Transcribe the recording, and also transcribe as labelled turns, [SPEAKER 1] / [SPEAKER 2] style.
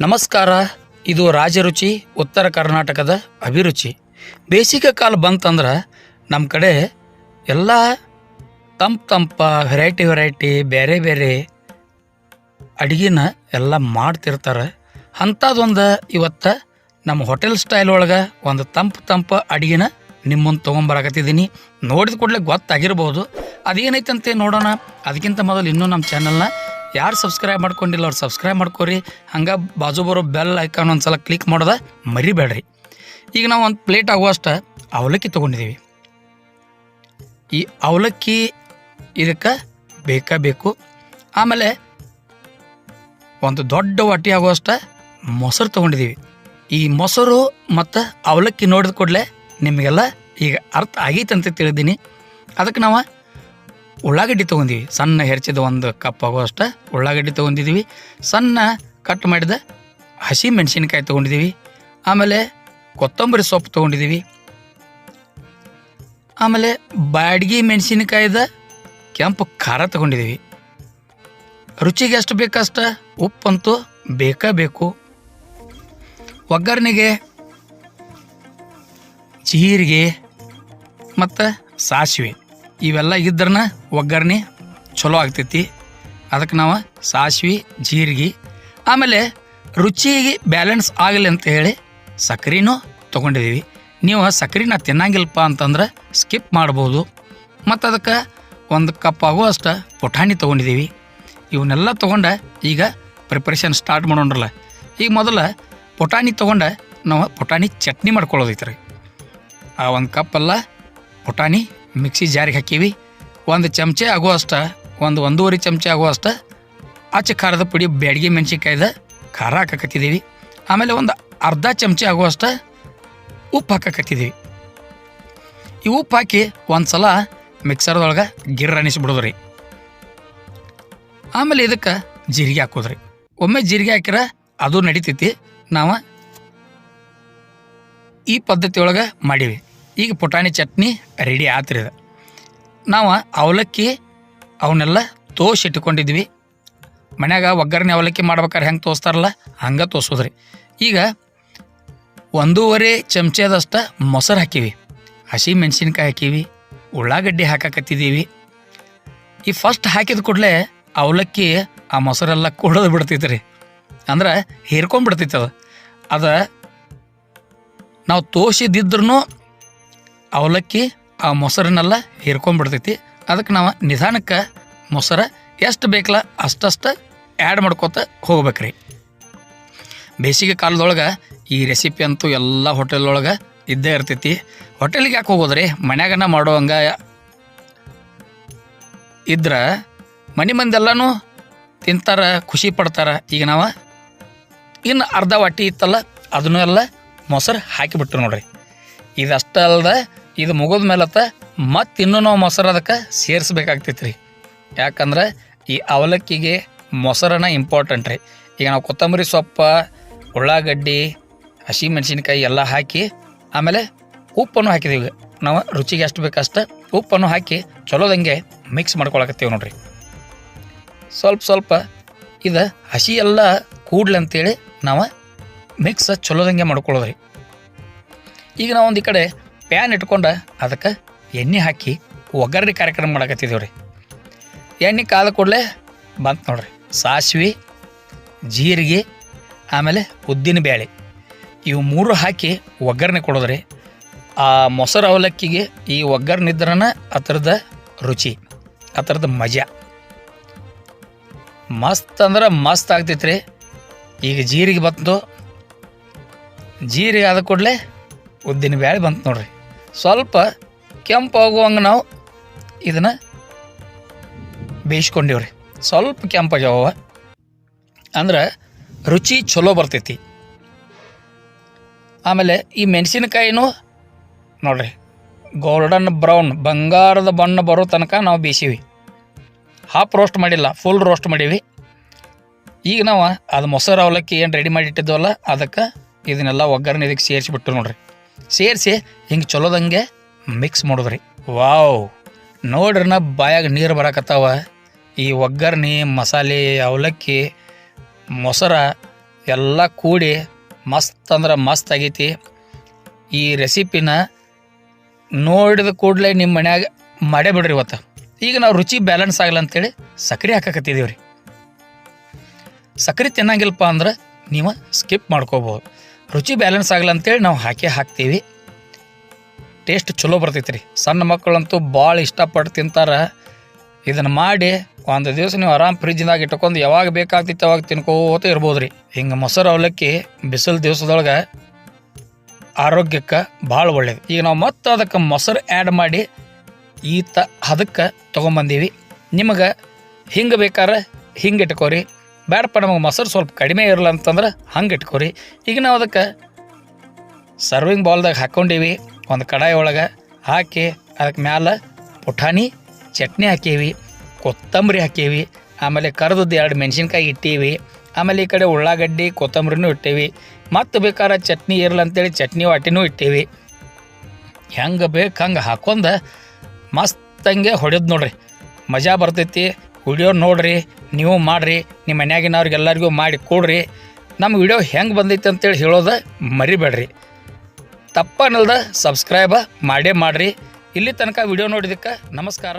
[SPEAKER 1] ನಮಸ್ಕಾರ. ಇದು ರಾಜರುಚಿ, ಉತ್ತರ ಕರ್ನಾಟಕದ ಅಭಿರುಚಿ. ಬೇಸಿಗೆ ಕಾಲ ಬಂತಂದ್ರೆ ನಮ್ಮ ಕಡೆ ಎಲ್ಲ ತಂಪು ತಂಪ ವೆರೈಟಿ ವೆರೈಟಿ ಬೇರೆ ಬೇರೆ ಅಡುಗೆನ ಎಲ್ಲ ಮಾಡ್ತಿರ್ತಾರೆ. ಅಂಥದ್ದೊಂದು ಇವತ್ತು ನಮ್ಮ ಹೋಟೆಲ್ ಸ್ಟೈಲ್ ಒಳಗೆ ಒಂದು ತಂಪು ತಂಪು ಅಡುಗೆನ ನಿಮ್ಮನ್ನು ಮುಂದೆ ನೋಡಿದ ಕೂಡಲೇ ಗೊತ್ತಾಗಿರ್ಬೋದು. ಅದೇನೈತಂತೆ ನೋಡೋಣ. ಅದಕ್ಕಿಂತ ಮೊದಲು ಇನ್ನೂ ನಮ್ಮ ಚಾನಲ್ನ ಯಾರು ಸಬ್ಸ್ಕ್ರೈಬ್ ಮಾಡ್ಕೊಂಡಿಲ್ಲ ಅವ್ರು ಸಬ್ಸ್ಕ್ರೈಬ್ ಮಾಡ್ಕೊರಿ. ಹಂಗೆ ಬಾಜು ಬರೋ ಬೆಲ್ ಐಕಾನ್ ಒಂದು ಸಲ ಕ್ಲಿಕ್ ಮಾಡೋದ ಮರಿಬೇಡ್ರಿ. ಈಗ ನಾವು ಒಂದು ಪ್ಲೇಟ್ ಆಗುವಷ್ಟು ಅವಲಕ್ಕಿ ತೊಗೊಂಡಿದ್ದೀವಿ ಈ ಅವಲಕ್ಕಿ ಇದಕ್ಕೆ ಬೇಕಾ ಬೇಕು. ಆಮೇಲೆ ಒಂದು ದೊಡ್ಡ ವಾಟಿ ಆಗುವಷ್ಟು ಮೊಸರು ತೊಗೊಂಡಿದ್ದೀವಿ ಈ ಮೊಸರು ಮತ್ತು ಅವಲಕ್ಕಿ ನೋಡಿದ ಕೂಡಲೇ ನಿಮಗೆಲ್ಲ ಈಗ ಅರ್ಥ ಆಗೈತೆ ಅಂತ ತಿಳಿದೀನಿ. ಅದಕ್ಕೆ ನಾವು ಉಳ್ಳಾಗಡ್ಡಿ ತೊಗೊಂಡಿವಿ. ಸಣ್ಣ ಹೆರ್ಚಿದ ಒಂದು ಕಪ್ ಆಗುವಷ್ಟ ಉಳ್ಳಾಗಡ್ಡಿ ತೊಗೊಂಡಿದ್ವಿ. ಸಣ್ಣ ಕಟ್ ಮಾಡಿದ ಹಸಿ ಮೆಣಸಿನ್ಕಾಯಿ ತೊಗೊಂಡಿದ್ದೀವಿ ಆಮೇಲೆ ಕೊತ್ತಂಬರಿ ಸೊಪ್ಪು ತೊಗೊಂಡಿದ್ದೀವಿ ಆಮೇಲೆ ಬಾಡ್ಗಿ ಮೆಣಸಿನಕಾಯ್ದ ಕೆಂಪು ಖಾರ ತೊಗೊಂಡಿದ್ದೀವಿ ರುಚಿಗೆ ಎಷ್ಟು ಬೇಕಷ್ಟ? ಉಪ್ಪಂತೂ ಬೇಕಾ ಬೇಕು. ಒಗ್ಗರಣೆಗೆ ಜೀರಿಗೆ ಮತ್ತು ಸಾಸಿವೆ. ಇವೆಲ್ಲ ಇದ್ರನ್ನ ಒಗ್ಗರಣೆ ಚಲೋ ಆಗ್ತೈತಿ. ಅದಕ್ಕೆ ನಾವು ಸಾಸಿವೆ, ಜೀರಿಗೆ, ಆಮೇಲೆ ರುಚಿಗೆ ಬ್ಯಾಲೆನ್ಸ್ ಆಗಲಿ ಅಂತ ಹೇಳಿ ಸಕ್ಕರೆನೂ ತೊಗೊಂಡಿದ್ದೀವಿ ನೀವು ಸಕ್ಕರೆನ ತಿನ್ನಂಗಿಲ್ಲಪ್ಪ ಅಂತಂದ್ರೆ ಸ್ಕಿಪ್ ಮಾಡ್ಬೋದು. ಮತ್ತು ಅದಕ್ಕೆ ಒಂದು ಕಪ್ ಆಗೋ ಅಷ್ಟು ಪುಟಾಣಿ ತೊಗೊಂಡಿದ್ದೀವಿ ಇವನ್ನೆಲ್ಲ ತೊಗೊಂಡ ಈಗ ಪ್ರಿಪ್ರೇಷನ್ ಸ್ಟಾರ್ಟ್ ಮಾಡೋಣ್ರಲ್ಲ. ಈಗ ಮೊದಲು ಪುಟಾಣಿ ತೊಗೊಂಡ ನಾವು ಪುಟಾಣಿ ಚಟ್ನಿ ಮಾಡ್ಕೊಳ್ಳೋದೈತ್ರಿ. ಆ ಒಂದು ಕಪ್ಪೆಲ್ಲ ಪುಟಾಣಿ ಮಿಕ್ಸಿ ಜಾರಿಗೆ ಹಾಕೀವಿ. ಒಂದು ಚಮಚೆ ಅಷ್ಟ, ಒಂದು ಒಂದೂವರೆ ಚಮಚೆ ಅಷ್ಟ ಅಚ್ಚ ಖಾರದ ಪುಡಿ ಬ್ಯಾಡಗಿ ಮೆಣಸಿನ್ಕಾಯ್ದ ಖಾರ ಹಾಕಕತ್ತಿದ್ದೀವಿ ಆಮೇಲೆ ಒಂದು ಅರ್ಧ ಚಮಚೆ ಅಷ್ಟ ಉಪ್ಪು ಹಾಕಕತ್ತಿದ್ದೀವಿ ಈ ಉಪ್ಪು ಹಾಕಿ ಒಂದು ಸಲ ಮಿಕ್ಸರ್ದೊಳಗೆ ಗಿರ್ರ ಅನಿಸ್ಬಿಡೋದು ರೀ ಆಮೇಲೆ ಇದಕ್ಕೆ ಜೀರಿಗೆ ಹಾಕೋದ್ರಿ. ಒಮ್ಮೆ ಜೀರಿಗೆ ಹಾಕಿರ ಅದು ನಡಿತೈತಿ. ನಾವು ಈ ಪದ್ಧತಿಯೊಳಗೆ ಮಾಡೀವಿ. ಈಗ ಪುಟಾಣಿ ಚಟ್ನಿ ರೆಡಿ ಆತ್ರಿ ಇದು ನಾವು ಅವಲಕ್ಕಿ ಅವನ್ನೆಲ್ಲ ತೋಸಿ ಇಟ್ಟುಕೊಂಡಿದ್ವಿ ಮನ್ಯಾಗ ಒಗ್ಗರಣೆ ಅವಲಕ್ಕಿ ಮಾಡ್ಬೇಕಾದ್ರೆ ಹೆಂಗೆ ತೋರಿಸ್ತಾರಲ್ಲ ಹಂಗೆ ತೋರಿಸೋದ್ರಿ ಈಗ ಒಂದೂವರೆ ಚಮಚದಷ್ಟು ಮೊಸರು ಹಾಕೀವಿ. ಹಸಿ ಮೆಣಸಿನ್ಕಾಯಿ ಹಾಕೀವಿ, ಉಳ್ಳಾಗಡ್ಡಿ ಹಾಕಕತ್ತಿದ್ದೀವಿ. ಈ ಫಸ್ಟ್ ಹಾಕಿದ ಕೂಡಲೇ ಅವಲಕ್ಕಿ ಆ ಮೊಸರೆಲ್ಲ ಕುಡಿದು ಬಿಡ್ತೈತೆ ರೀ ಅಂದ್ರೆ ಹೀರ್ಕೊಂಡ್ಬಿಡ್ತೈತೆ ಅದು. ಅದು ನಾವು ತೋಸಿದ್ದಿದ್ರೂ ಅವಲಕ್ಕಿ, ಆ ಮೊಸರನ್ನೆಲ್ಲ ಹೀರ್ಕೊಂಡ್ಬಿಡ್ತೈತಿ. ಅದಕ್ಕೆ ನಾವು ನಿಧಾನಕ್ಕೆ ಮೊಸರ ಎಷ್ಟು ಬೇಕಲ್ಲ ಅಷ್ಟಷ್ಟು ಆ್ಯಡ್ ಮಾಡ್ಕೋತ ಹೋಗ್ಬೇಕ್ರಿ. ಬೇಸಿಗೆ ಕಾಲದೊಳಗೆ ಈ ರೆಸಿಪಿ ಅಂತೂ ಎಲ್ಲ ಹೋಟೆಲೊಳಗೆ ಇದ್ದೇ ಇರ್ತೈತಿ. ಹೋಟೆಲ್ಗೆ ಯಾಕೆ ಹೋಗೋದ್ರಿ? ಮನ್ಯಾಗನ ಮಾಡೋ ಹಂಗ ಇದ್ರೆ ಮನೆ ಮಂದೆಲ್ಲನೂ ತಿಂತಾರ, ಖುಷಿ ಪಡ್ತಾರ. ಈಗ ನಾವು ಇನ್ನು ಅರ್ಧ ವಾಟಿ ಇತ್ತಲ್ಲ, ಅದನ್ನೂ ಎಲ್ಲ ಮೊಸರು ಹಾಕಿಬಿಟ್ರು ನೋಡ್ರಿ. ಇದಷ್ಟೇ ಅಲ್ದ ಇದು ಮುಗಿದ ಮೇಲತ್ತ ಮತ್ತೆ ಇನ್ನೂ ನಾವು ಮೊಸರು ಅದಕ್ಕೆ ಸೇರಿಸ್ಬೇಕಾಗ್ತೈತೆ ರೀ ಯಾಕಂದ್ರೆ ಈ ಅವಲಕ್ಕಿಗೆ ಮೊಸರನ್ನ ಇಂಪಾರ್ಟೆಂಟ್ ರೀ. ಈಗ ನಾವು ಕೊತ್ತಂಬರಿ ಸೊಪ್ಪ, ಉಳ್ಳಾಗಡ್ಡಿ, ಹಸಿ ಮೆಣಸಿನ್ಕಾಯಿ ಎಲ್ಲ ಹಾಕಿ ಆಮೇಲೆ ಉಪ್ಪನ್ನು ಹಾಕಿದೀವಿ ನಾವು ರುಚಿಗೆ ಎಷ್ಟು ಬೇಕಷ್ಟು ಉಪ್ಪನ್ನು ಹಾಕಿ ಚಲೋದಂಗೆ ಮಿಕ್ಸ್ ಮಾಡ್ಕೊಳಕತ್ತೀವಿ ನೋಡ್ರಿ. ಸ್ವಲ್ಪ ಸ್ವಲ್ಪ ಇದು ಹಸಿ ಎಲ್ಲ ಕೂಡ್ಲಿ ಅಂತೇಳಿ ನಾವು ಮಿಕ್ಸ್ ಚಲೋದಂಗೆ ಮಾಡ್ಕೊಳ್ಳೋದ್ರಿ ಈಗ ನಾವು ಒಂದು ಈ ಕಡೆ ಪ್ಯಾನ್ ಇಟ್ಕೊಂಡು ಅದಕ್ಕೆ ಎಣ್ಣೆ ಹಾಕಿ ಒಗ್ಗರಣೆ ಕಾರ್ಯಕ್ರಮ ಮಾಡಕತ್ತಿದ್ದೇವೆ ರೀ ಎಣ್ಣೆ ಕಾದ ಕೂಡಲೇ ಬಂತು ನೋಡ್ರಿ. ಸಾಸಿವೆ, ಜೀರಿಗೆ, ಆಮೇಲೆ ಉದ್ದಿನ ಬೇಳೆ ಇವು ಮೂರು ಹಾಕಿ ಒಗ್ಗರಣೆ ಕೊಡೋದ್ರಿ. ಆ ಮೊಸರು ಅವಲಕ್ಕಿಗೆ ಈ ಒಗ್ಗರಣೆ ಇದ್ರನ ಅದರದ ರುಚಿ ಅದರದ ಮಜಾ. ಮಸ್ತ್ ಅಂದ್ರೆ ಮಸ್ತ್ ಆಗ್ತೈತೆ ರೀ ಈಗ ಜೀರಿಗೆ ಬಂತು. ಜೀರಿಗೆ ಆದ ಕೂಡಲೇ ಉದ್ದಿನ ಬೇಳೆ ಬಂತು ನೋಡ್ರಿ. ಸ್ವಲ್ಪ ಕೆಂಪಾಗುವಂಗೆ ನಾವು ಇದನ್ನು ಬೇಯಿಸ್ಕೊಂಡಿವ್ರಿ. ಸ್ವಲ್ಪ ಕೆಂಪಾಗ್ಯಾವ ಅಂದ್ರೆ ರುಚಿ ಚಲೋ ಬರ್ತೈತಿ. ಆಮೇಲೆ ಈ ಮೆಣಸಿನಕಾಯಿನೂ ನೋಡ್ರಿ, ಗೋಲ್ಡನ್ ಬ್ರೌನ್, ಬಂಗಾರದ ಬಣ್ಣ ಬರೋ ತನಕ ನಾವು ಬೇಯಿಸೀವಿ. ಹಾಫ್ ರೋಸ್ಟ್ ಮಾಡಿಲ್ಲ, ಫುಲ್ ರೋಸ್ಟ್ ಮಾಡೀವಿ. ಈಗ ನಾವು ಅದು ಮೊಸರು ಅವಲಕ್ಕಿ ಏನು ರೆಡಿ ಮಾಡಿ ಇಟ್ಟಿದ್ವಲ್ಲ ಅದಕ್ಕೆ ಇದನ್ನೆಲ್ಲ ಒಗ್ಗರಣೆ ಇದಕ್ಕೆ ಸೇರಿಸಿಬಿಟ್ಟು ನೋಡ್ರಿ. ಸೇರಿಸಿ ಹಿಂಗೆ ಚಲೋದಂಗೆ ಮಿಕ್ಸ್ ಮಾಡಿದ್ರಿ. ವಾವ್. ನೋಡ್ರಿ ನಾ ಬಾಯಾಗ ನೀರು ಬರಕತ್ತಾವ. ಈ ಒಗ್ಗರಣೆ ಮಸಾಲೆ ಅವಲಕ್ಕಿ ಮೊಸರ ಎಲ್ಲ ಕೂಡಿ ಮಸ್ತ್ ಅಂದ್ರೆ ಮಸ್ತ್ ಆಗೈತಿ. ಈ ರೆಸಿಪಿನ ನೋಡಿದ ಕೂಡಲೇ ನಿಮ್ಮ ಮನ್ಯಾಗ ಮಾಡೇ ಬಿಡ್ರಿ ಇವತ್ತು. ಈಗ ನಾವು ರುಚಿ ಬ್ಯಾಲೆನ್ಸ್ ಆಗಲ್ಲ ಅಂತೇಳಿ ಸಕ್ಕರೆ ಹಾಕಕತ್ತಿದ್ದೀವಿ ರೀ ಸಕ್ಕರೆ ತಿನ್ನಂಗಿಲ್ಲಪ್ಪ ಅಂದ್ರೆ ನೀವು ಸ್ಕಿಪ್ ಮಾಡ್ಕೋಬೋದು ರುಚಿ ಬ್ಯಾಲೆನ್ಸ್ ಆಗಲ್ಲ ಅಂತೇಳಿ ನಾವು ಹಾಕೇ ಹಾಕ್ತೀವಿ. ಟೇಸ್ಟ್ ಚಲೋ ಬರ್ತೈತೆ ರೀ ಸಣ್ಣ ಮಕ್ಕಳಂತೂ ಭಾಳ ಇಷ್ಟಪಟ್ಟು ತಿಂತಾರೆ. ಇದನ್ನು ಮಾಡಿ ಒಂದು ದಿವಸ ನೀವು ಆರಾಮ್ ಫ್ರಿಜ್ನಾಗ ಇಟ್ಕೊಂಡು ಯಾವಾಗ ಬೇಕಾಗ್ತಿತ್ತು ಅವಾಗ ತಿನ್ಕೋತ ಇರ್ಬೋದು ರೀ ಹಿಂಗೆ ಮೊಸರು ಅವಲಕ್ಕಿ ಬಿಸಿಲು ದಿವಸದೊಳಗೆ ಆರೋಗ್ಯಕ್ಕೆ ಭಾಳ ಒಳ್ಳೇದು. ಈಗ ನಾವು ಮತ್ತೆ ಅದಕ್ಕೆ ಮೊಸರು ಆ್ಯಡ್ ಮಾಡಿ ಈ ತ ಹದಕ್ಕೆ ತೊಗೊಂಬಂದೀವಿ. ನಿಮಗೆ ಹಿಂಗೆ ಬೇಕಾರೆ ಹಿಂಗೆ ಇಟ್ಕೋರಿ. ಬೇಡಪ್ಪ ನಮಗೆ ಮೊಸರು ಸ್ವಲ್ಪ ಕಡಿಮೆ ಇರಲ್ಲ ಅಂತಂದ್ರೆ ಹಂಗೆ ಇಟ್ಕೋರಿ. ಈಗ ನಾವು ಅದಕ್ಕೆ ಸರ್ವಿಂಗ್ ಬೌಲ್ದಾಗ ಹಾಕ್ಕೊಂಡೀವಿ ಒಂದು ಕಡಾಯಿ ಒಳಗೆ ಹಾಕಿ ಅದಕ್ಕೆ ಮ್ಯಾಲೆ ಪುಟಾಣಿ, ಚಟ್ನಿ ಹಾಕೀವಿ, ಕೊತ್ತಂಬರಿ ಹಾಕೀವಿ, ಆಮೇಲೆ ಕರ್ದದ್ದು ಎರಡು ಮೆಣಸಿನ್ಕಾಯಿ ಇಟ್ಟೀವಿ, ಆಮೇಲೆ ಈ ಕಡೆ ಉಳ್ಳಾಗಡ್ಡಿ, ಕೊತ್ತಂಬರಿನೂ ಇಟ್ಟೀವಿ, ಮತ್ತು ಬೇಕಾರ ಚಟ್ನಿ ಇರಲ್ಲ ಅಂತೇಳಿ ಚಟ್ನಿ ವಾಟಿನೂ ಇಟ್ಟೀವಿ. ಹೆಂಗೆ ಬೇಕು ಹಂಗೆ ಹಾಕೊಂಡು ಮಸ್ತಂಗೆ ಹೊಡೆದು ನೋಡ್ರಿ. ಮಜಾ ಬರ್ತೈತಿ. ವಿಡಿಯೋ ನೋಡ್ರಿ, ನೀವು ಮಾಡಿರಿ ನಿಮ್ಮ ಮನ್ಯಾಗಿನವ್ರಿಗೆಲ್ಲರಿಗೂ ಮಾಡಿ ಕೊಡ್ರಿ. ನಮ್ಮ ವಿಡಿಯೋ ಹೆಂಗೆ ಬಂದೈತೆ ಅಂತೇಳಿ ಹೇಳೋದು ಮರಿಬೇಡ್ರಿ. ತಪ್ಪನಲ್ದ ಸಬ್ಸ್ಕ್ರೈಬ ಮಾಡೇ ಮಾಡಿರಿ. ಇಲ್ಲಿ ತನಕ ವಿಡಿಯೋ ನೋಡಿದ್ದಕ್ಕೆ ನಮಸ್ಕಾರ.